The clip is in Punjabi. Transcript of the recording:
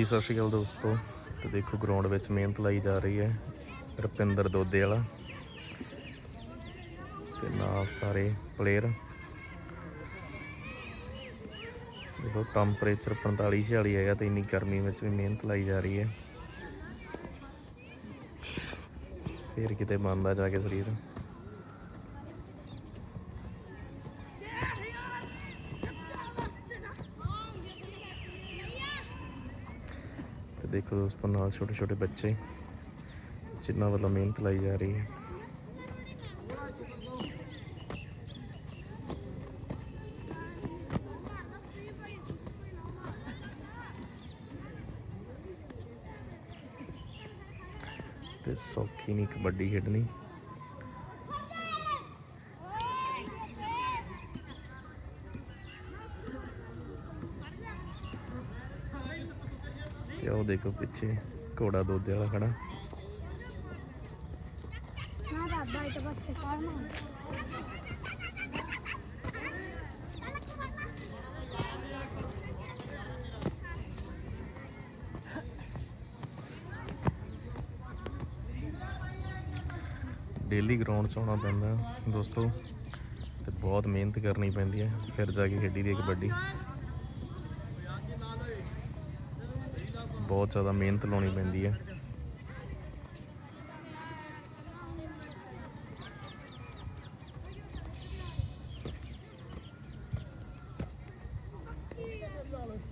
ਜੀ, ਸਤਿ ਸ਼੍ਰੀ ਅਕਾਲ ਦੋਸਤੋ। ਤੇ ਦੇਖੋ ਗਰਾਊਂਡ ਵਿੱਚ ਮਿਹਨਤ ਲਾਈ ਜਾ ਰਹੀ ਹੈ ਰਪਿੰਦਰ ਦੋਦੇ ਵਾਲਾ। ਤੇ ਨਾਲ ਸਾਰੇ ਪਲੇਅਰ ਦੇਖੋ ਟੈਂਪਰੇਚਰ 45 46 ਹੈਗਾ ਤੇ ਇੰਨੀ ਗਰਮੀ ਵਿੱਚ ਵੀ ਮਿਹਨਤ ਲਾਈ ਜਾ ਰਹੀ ਹੈ। ਫਿਰ ਕਿਤੇ ਬਣਦਾ ਜਾ ਕੇ ਸਰੀਰ। ਦੇਖੋ ਦੋਸਤੋ, ਨਾਲ ਛੋਟੇ ਛੋਟੇ ਬੱਚੇ ਜਿਨ੍ਹਾਂ ਵੱਲੋਂ ਮਿਹਨਤ ਲਾਈ ਜਾ ਰਹੀ ਹੈ। ਤੇ ਸੌਖੀ ਨਹੀਂ ਕਬੱਡੀ ਖੇਡਣੀ। ਤੇ ਉਹ ਦੇਖੋ ਪਿੱਛੇ ਘੋੜਾ ਦੁੱਧ ਵਾਲਾ ਖੜਾ। ਨਾ ਦਾਦਾ ਇਹ ਤਾਂ ਬਸ ਕਰਨਾ ਡੇਲੀ ਗਰਾਊਂਡ 'ਚ ਆਉਣਾ ਪੈਂਦਾ ਦੋਸਤੋ। ਤੇ ਬਹੁਤ ਮਿਹਨਤ ਕਰਨੀ ਪੈਂਦੀ ਹੈ ਫਿਰ ਜਾ ਕੇ ਖੇਡੀ ਦੀ ਕਬੱਡੀ। ਬਹੁਤ ਜ਼ਿਆਦਾ ਮਿਹਨਤ ਲਾਉਣੀ ਪੈਂਦੀ ਹੈ dollars.